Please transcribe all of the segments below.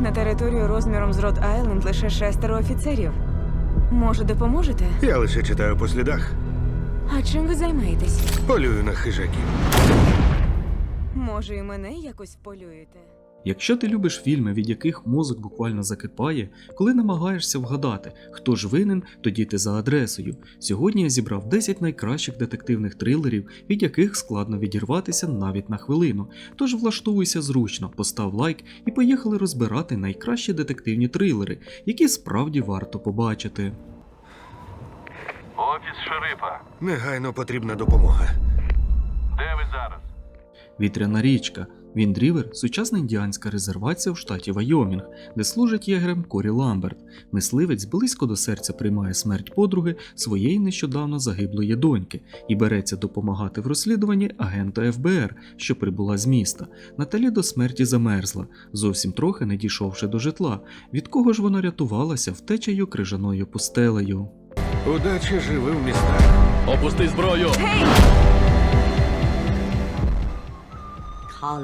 них на територію розміром з Род Айленд лише шестеро офіцерів. Може, допоможете? Я лише читаю по слідах. А чим ви займаєтесь? Полюю на хижаків. Може, і мене якось вполюєте? Якщо ти любиш фільми, від яких мозок буквально закипає, коли намагаєшся вгадати, хто ж винен, тоді ти за адресою. Сьогодні я зібрав 10 найкращих детективних трилерів, від яких складно відірватися навіть на хвилину. Тож влаштовуйся зручно, постав лайк і поїхали розбирати найкращі детективні трилери, які справді варто побачити. Офіс шерифа. Негайно потрібна допомога. Де ви зараз? Вітряна річка. Віндрівер сучасна індіанська резервація в штаті Вайомінг, де служить єгерем Корі Ламберт. Мисливець близько до серця приймає смерть подруги своєї нещодавно загиблої доньки і береться допомагати в розслідуванні агента ФБР, що прибула з міста. Наталі до смерті замерзла, зовсім трохи не дійшовши до житла. Від кого ж вона рятувалася втечею крижаною пустелею? Удачі живи в містах. Опусти зброю! Call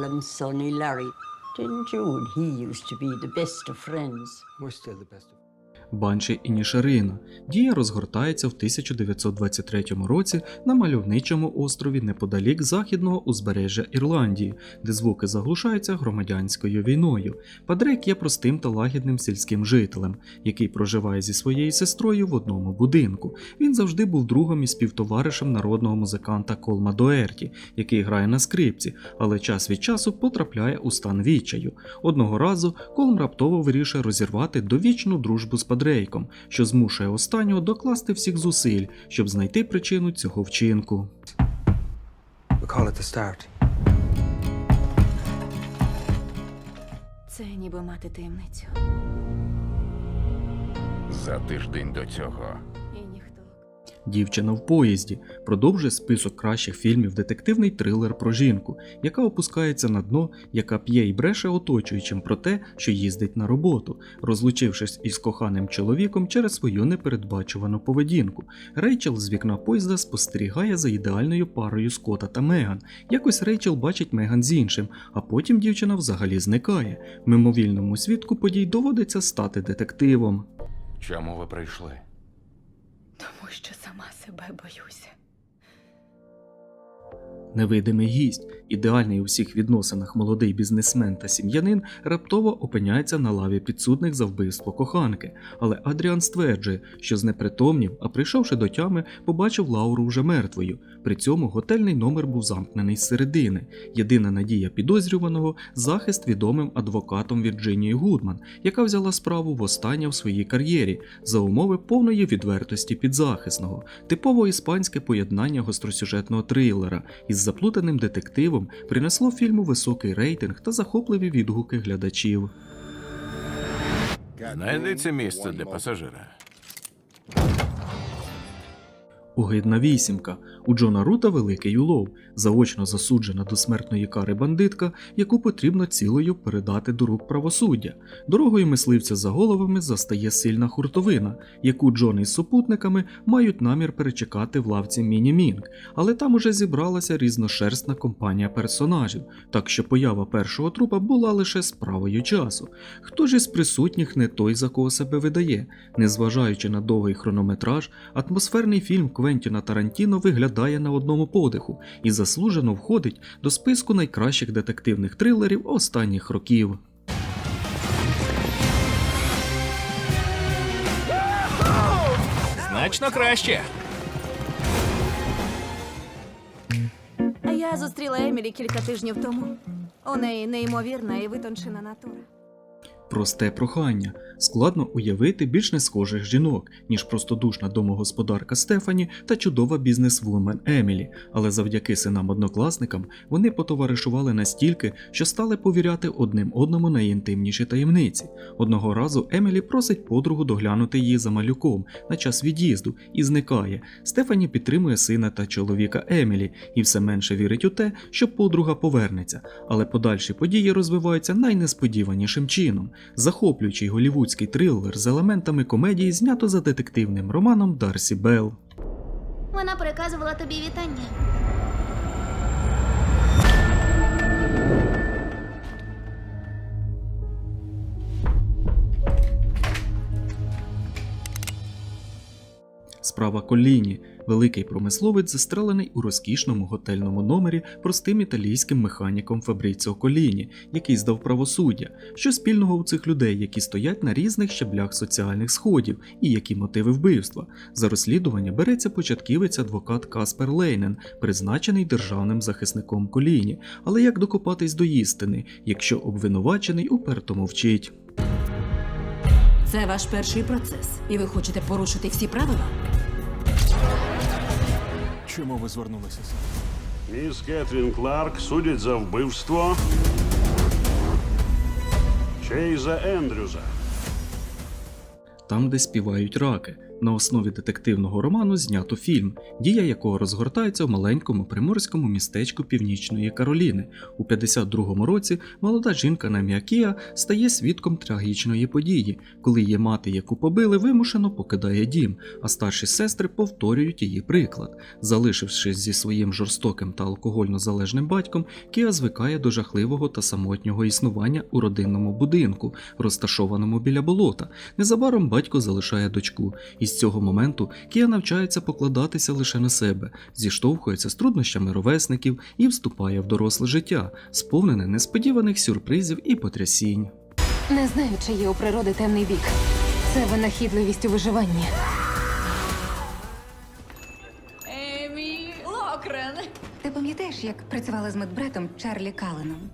him Sonny Larry. Didn't you and he used to be the best of friends? We're still the best of friends? Банші і Нішарина. Дія розгортається в 1923 році на мальовничому острові неподалік західного узбережжя Ірландії, де звуки заглушаються громадянською війною. Падрек є простим та лагідним сільським жителем, який проживає зі своєю сестрою в одному будинку. Він завжди був другом і співтоваришем народного музиканта Колма Доерті, який грає на скрипці, але час від часу потрапляє у стан відчаю. Одного разу Колм раптово вирішує розірвати довічну дружбу з Падрейком, що змушує останнього докласти всіх зусиль, щоб знайти причину цього вчинку. We call it the start. Це ніби мати таємницю. За тиждень до цього. Дівчина в поїзді продовжує список кращих фільмів детективний трилер про жінку, яка опускається на дно, яка п'є і бреше оточуючим про те, що їздить на роботу, розлучившись із коханим чоловіком через свою непередбачувану поведінку. Рейчел з вікна поїзда спостерігає за ідеальною парою Скота та Меган. Якось Рейчел бачить Меган з іншим, а потім дівчина взагалі зникає. Мимовільному свідку подій доводиться стати детективом. Чому ви прийшли? Тому що сама себе боюся. Невидимий гість, ідеальний у всіх відносинах молодий бізнесмен та сім'янин, раптово опиняється на лаві підсудних за вбивство коханки. Але Адріан стверджує, що знепритомнів, а прийшовши до тями, побачив Лауру вже мертвою. При цьому готельний номер був замкнений зсередини. Єдина надія підозрюваного захист відомим адвокатом Вірджинії Гудман, яка взяла справу востаннє в своїй кар'єрі за умови повної відвертості підзахисного, типово іспанське поєднання гостросюжетного трилера із заплутаним детективом принесло фільму високий рейтинг та захопливі відгуки глядачів. Знайдеться місце для пасажира. Огидна вісімка. У Джона Рута великий улов, заочно засуджена до смертної кари бандитка, яку потрібно цілою передати до рук правосуддя. Дорогою мисливця за головами застає сильна хуртовина, яку Джон із супутниками мають намір перечекати в лавці Міні-Мінг, але там уже зібралася різношерстна компанія персонажів, так що поява першого трупа була лише справою часу. Хто ж із присутніх не той, за кого себе видає? Незважаючи на довгий хронометраж, атмосферний фільм Квентіна Тарантіно виглядає на одному подиху і заслужено входить до списку найкращих детективних трилерів останніх років. Значно краще. Я зустріла Емілі кілька тижнів тому. У неї неймовірна і витончена натура. Просте прохання. Складно уявити більш не схожих жінок, ніж простодушна домогосподарка Стефані та чудова бізнесвумен Емілі, але завдяки синам-однокласникам вони потоваришували настільки, що стали повіряти одним одному найінтимніші таємниці. Одного разу Емілі просить подругу доглянути її за малюком на час від'їзду і зникає. Стефані підтримує сина та чоловіка Емілі і все менше вірить у те, що подруга повернеться, але подальші події розвиваються найнесподіванішим чином. Захоплюючий голівудський трилер з елементами комедії знято за детективним романом Дарсі Белл. Вона переказувала тобі вітання. Справа Коліні, великий промисловець, застрелений у розкішному готельному номері простим італійським механіком Фабріціо Коліні, який здав правосуддя. Що спільного у цих людей, які стоять на різних щаблях соціальних сходів, і які мотиви вбивства? За розслідування береться початківець адвокат Каспер Лейнен, призначений державним захисником Коліні. Але як докопатись до істини, якщо обвинувачений уперто мовчить? Це ваш перший процес, і ви хочете порушити всі правила? Чому ви звернулися саме? Міс Кетрін Кларк судять за вбивство Чейза Ендрюза. Там, де співають раки. На основі детективного роману знято фільм, дія якого розгортається в маленькому приморському містечку Північної Кароліни. У 52-му році молода жінка на Міакія стає свідком трагічної події, коли її мати, яку побили, вимушено покидає дім, а старші сестри повторюють її приклад. Залишившись зі своїм жорстоким та алкогольно залежним батьком, Кія звикає до жахливого та самотнього існування у родинному будинку, розташованому біля болота. Незабаром батько залишає дочку, і з цього моменту Кія навчається покладатися лише на себе, зіштовхується з труднощами ровесників і вступає в доросле життя, сповнене несподіваних сюрпризів і потрясінь. Не знаю, чи є у природи темний бік. Це винахідливість у виживанні. Емі Локрен. Ти пам'ятаєш, як працювала з медбратом Чарлі Каленом?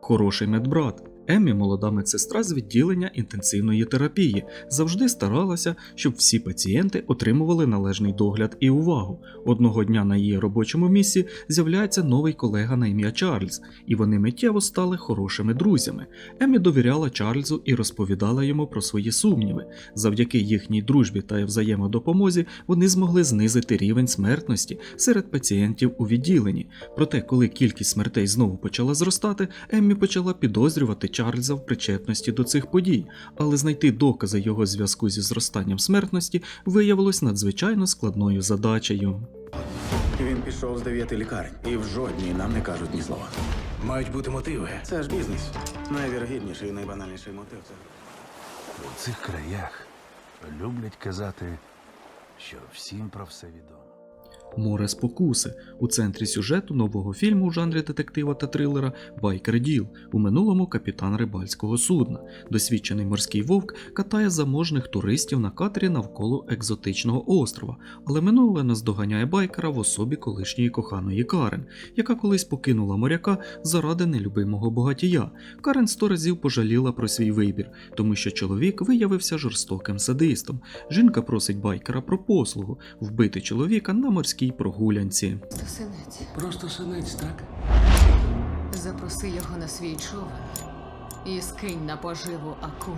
Хороший медбрат. Еммі, молода медсестра з відділення інтенсивної терапії, завжди старалася, щоб всі пацієнти отримували належний догляд і увагу. Одного дня на її робочому місці з'являється новий колега на ім'я Чарльз, і вони миттєво стали хорошими друзями. Еммі довіряла Чарльзу і розповідала йому про свої сумніви. Завдяки їхній дружбі та взаємодопомозі вони змогли знизити рівень смертності серед пацієнтів у відділенні. Проте, коли кількість смертей знову почала зростати, Еммі почала підозрювати Чарльза в причетності до цих подій, але знайти докази його зв'язку зі зростанням смертності виявилось надзвичайно складною задачею. Він пішов з дев'яти лікарень, і в жодній нам не кажуть ні слова. Мають бути мотиви. Це ж бізнес. Найвірогідніший і найбанальніший мотив це. У цих краях люблять казати, що всім про все відомо. Море спокуси у центрі сюжету нового фільму у жанрі детектива та трилера Байкер Діл, у минулому капітан рибальського судна. Досвідчений морський вовк катає заможних туристів на катері навколо екзотичного острова, але минуле наздоганяє байкера в особі колишньої коханої Карен, яка колись покинула моряка заради нелюбимого богатія. Карен сто разів пожаліла про свій вибір, тому що чоловік виявився жорстоким садистом. Жінка просить байкера про послугу вбити чоловіка на морській прогулянці. Синець. Просто синець, так? Запроси його на свій човен і скинь на поживу акулу.